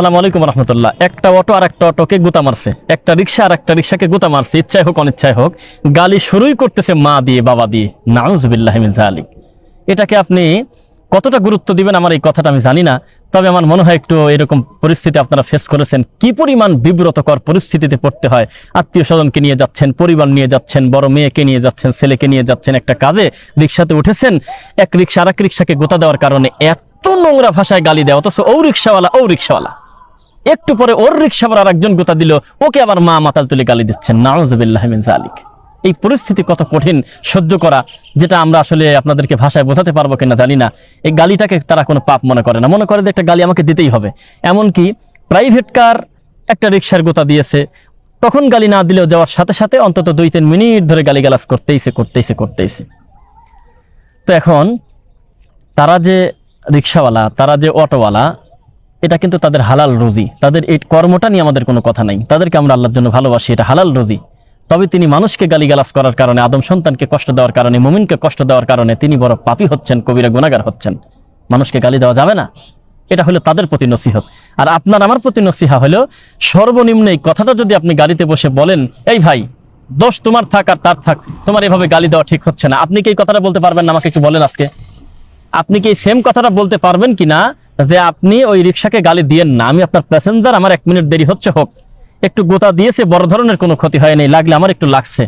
আসসালামু আলাইকুম রহমতুল্লাহ। একটা অটো আর একটা অটোকে গুতা মারছে। একটা রিক্সা আর একটা রিক্সাকে গুতা মারছে। ইচ্ছাই হোক, অনিচ্ছায় হোক, গালি শুরুই করতেছে মা দিয়ে, বাবা দিয়ে। নাউজবিল্লাহ মিন জালিক এটাকে আপনি কতটা গুরুত্ব দিবেন আমার এই কথাটা আমি জানি না। তবে আমার মনে হয় একটু এরকম পরিস্থিতি আপনারা ফেস করেছেন। কি পরিমাণ বিব্রতকর পরিস্থিতিতে পড়তে হয়? আত্মীয় স্বজনকে নিয়ে যাচ্ছেন, পরিবার নিয়ে যাচ্ছেন, বড় মেয়েকে নিয়ে যাচ্ছেন, ছেলেকে নিয়ে যাচ্ছেন, একটা কাজে রিক্সাতে উঠেছেন। এক রিক্সা আর এক রিক্সাকে গোতা দেওয়ার কারণে এত নোংরা ভাষায় গালি দেয়, অথচ ও রিক্সাওয়ালা ও রিক্সাওয়ালা একটু পরে ওর রিক্সাবার আর একজন গোতা দিল, ওকে আবার মা মাতাল তুলে গালি দিচ্ছেন, নাউজবিল্লাহ মিন জালিক এই পরিস্থিতি কত কঠিন সহ্য করা, যেটা আমরা আসলে আপনাদেরকে ভাষায় বোঝাতে পারব কিনা জানি না। এই গালিটাকে তারা কোনো পাপ মনে করে না। মনে করে যে একটা গালি আমাকে দিতেই হবে। এমনকি প্রাইভেট কার একটা রিক্সার গোতা দিয়েছে, তখন গালি না দিলেও যাওয়ার সাথে সাথে অন্তত দুই তিন মিনিট ধরে গালিগালাজ করতেইছে করতেইছে করতেইছে। তো এখন তারা যে রিক্সাওয়ালা তারা যে অটোওয়ালা এটা কিন্তু তাদের হালাল রুজি। তাদের এই কর্মটা নিয়ে আমাদের কোনো কথা নাই। তাদেরকে আমরা আল্লাহর জন্য ভালোবাসি, এটা হালাল রুজি। তবে তিনি মানুষকে গালিগালাজ করার কারণে, আদম সন্তানকে কষ্ট দেওয়ার কারণে, মুমিনকে কষ্ট দেওয়ার কারণে তিনি বড় পাপী হচ্ছেন, কবিরা গুণাগার হচ্ছেন। মানুষকে গালি দেওয়া যাবে না। এটা হলো তাদের প্রতি নসিহত। আর আপনার আমার প্রতি নসিহা হলো, সর্বনিম্ন এই কথাটা যদি আপনি গাড়িতে বসে বলেন, এই ভাই, দোষ তোমার থাক আর তার থাক। তোমার এভাবে গালি দেওয়া ঠিক হচ্ছে না। আপনি কি এই কথাটা বলতে পারবেন না? আমাকে একটু বলেন আজকে। আপনি কি সেম কথাটা বলতে পারবেন কি না যে আপনি ওই রিক্সাকে গালি দিয়েন না, আমি আপনার প্যাসেঞ্জার আমার এক মিনিট দেরি হচ্ছে, হোক। একটু গোতা দিয়েছে, বড় ধরনের কোনো ক্ষতি হয়নি, লাগলে আমার একটু লাগছে।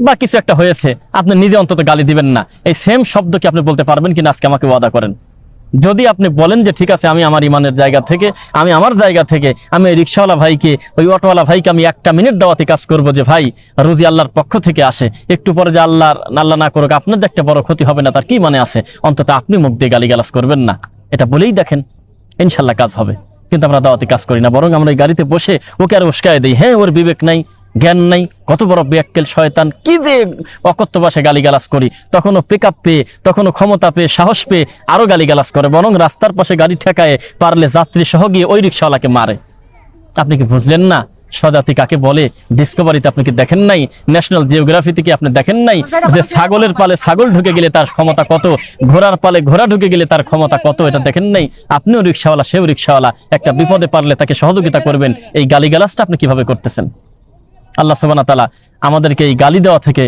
বা কিছু একটা হয়েছে, আপনি নিজে অন্তত গালি দিবেন না। এই সেম শব্দ কি আপনি বলতে পারবেন কিনা আজকে আমাকে ওয়াদা করেন? যদি আপনি বলেন যে, ঠিক আছে, আমি আমার ইমানের জায়গা থেকে, আমি আমার জায়গা থেকে, আমি ওই রিক্সাওয়ালা ভাইকে, ওই অটোওয়ালা ভাইকে আমি একটা মিনিট দেওয়াতে কাজ করব যে, ভাই, রুজি আল্লাহর পক্ষ থেকে আসে। একটু পরে যে আল্লাহর আল্লাহ না করুক, আপনার যে একটা বড় ক্ষতি হবে না, তার কি মানে আছে? অন্তত আপনি মুখ দিয়ে গালিগালাজ করবেন না। এটা বলেই দেখেন, ইনশাল্লাহ কাজ হবে। কিন্তু আমরা দাওয়াতে কাজ করি না, বরং আমরা এই গাড়িতে বসে ওকে আর উস্কায় দিই হ্যাঁ ওর বিবেক নাই, জ্ঞান নাই, কত বড় বেয়াক্কেল শয়তান, কি যে অকথ্য ভাষায় গালিগালাজ করি। তখনও পিক আপ পেয়ে, তখনও ক্ষমতা পেয়ে, সাহস পেয়ে আরও গালিগালাজ করে, বরং রাস্তার পাশে গাড়ি ঠেকায় পারলে যাত্রী সহ গিয়ে ওই রিক্সাওয়ালাকে মারে। আপনি কি বুঝলেন না? স্বজাতি কাকে বলে? ডিসকভারিতে আপনি কি দেখেন নাই? ন্যাশনাল জিওগ্রাফিতে কি আপনি দেখেন নাই? যে ছাগলের পালে ছাগল ঢুকে গেলে তার ক্ষমতা কত? ঘোড়ার পালে ঘোড়া ঢুকে গেলে তার ক্ষমতা কত? এটা দেখেন নাই? আপনিও রিক্সাওয়ালা সেও রিক্সাওয়ালা। একটা বিপদে পারলে তাকে সহযোগিতা করবেন। এই গালিগালাজটা আপনি কীভাবে করতেছেন? আল্লাহ সুবানা তালা আমাদেরকে এই গালি দেওয়া থেকে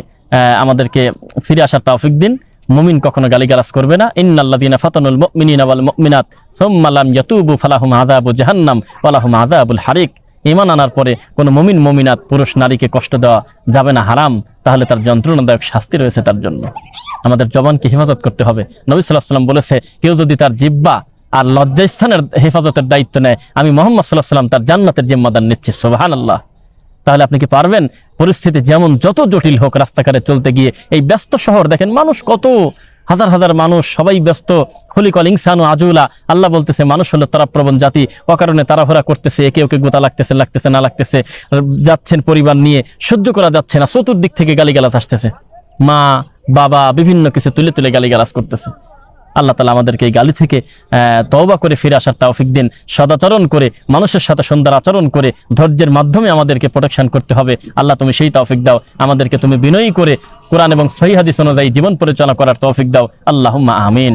আমাদেরকে ফিরে আসার তৌফিক দিন। মুমিন কখনো গালিগালাজ করবে না। ইন্নাল্লাযীনা ফাতানুল মুমিনিনা ওয়াল মুমিনাত সুম্মা লাম ইয়াতুবু ফালাহুম আযাবু জাহান্নাম ওয়া লাহুম আযাবুল হারিক। ঈমান আনার পরে কোনো মুমিন, মুমিনাত, পুরুষ, নারীকে কষ্ট দেওয়া যাবে না, হারাম। তাহলে তার যন্ত্রণাদায়ক শাস্তি রয়েছে তার জন্য। আমাদের জবানকে হেফাজত করতে হবে। নবী আলাইহি সাল্লাম বলেছে, কেউ যদি তার জিব্বা আর লজ্জাস্থানের হেফাজতের দায়িত্ব নেয়, আমি মোহাম্মদ আলাইহি সাল্লাম তার জান্নাতের জিম্মাদার নিচ্ছি, সুবহানাল্লাহ। তাহলে আপনি কি পারবেন? পরিস্থিতি যেমন যত জটিল হোক, রাস্তাঘাটে চলতে গিয়ে এই ব্যস্ত শহর দেখেন মানুষ কত হাজার হাজার মানুষ, সবাই ব্যস্ত। খলিকল ইনসানু আজুলা। আল্লাহ বলতেছে, মানুষ হলো তারা প্রবণ জাতি। অকারণে তাড়াহুড়া করতেছে, একে ওকে গোতা লাগতেছে লাগতেছে, না লাগতেছে। যাচ্ছেন পরিবার নিয়ে, সহ্য করা যাচ্ছে না, চতুর্দিক থেকে গালিগালাজ আসতেছে। মা, বাবা, বিভিন্ন কিছু তুলে তুলে গালিগালাজ করতেছে। আল্লাহ তালা আমাদেরকে এই গালি থেকে তওবা করে ফিরে আসার তৌফিক দিন। সদাচরণ করে, মানুষের সাথে সুন্দর আচরণ করে, ধৈর্যের মাধ্যমে আমাদেরকে প্রোটেকশন করতে হবে। আল্লাহ তুমি সেই তৌফিক দাও। আমাদেরকে তুমি বিনয়ী করে কোরআন এবং সহি হাদিস অনুযায়ী জীবন পরিচালনা করার তৌফিক দাও। আল্লাহ আমিন।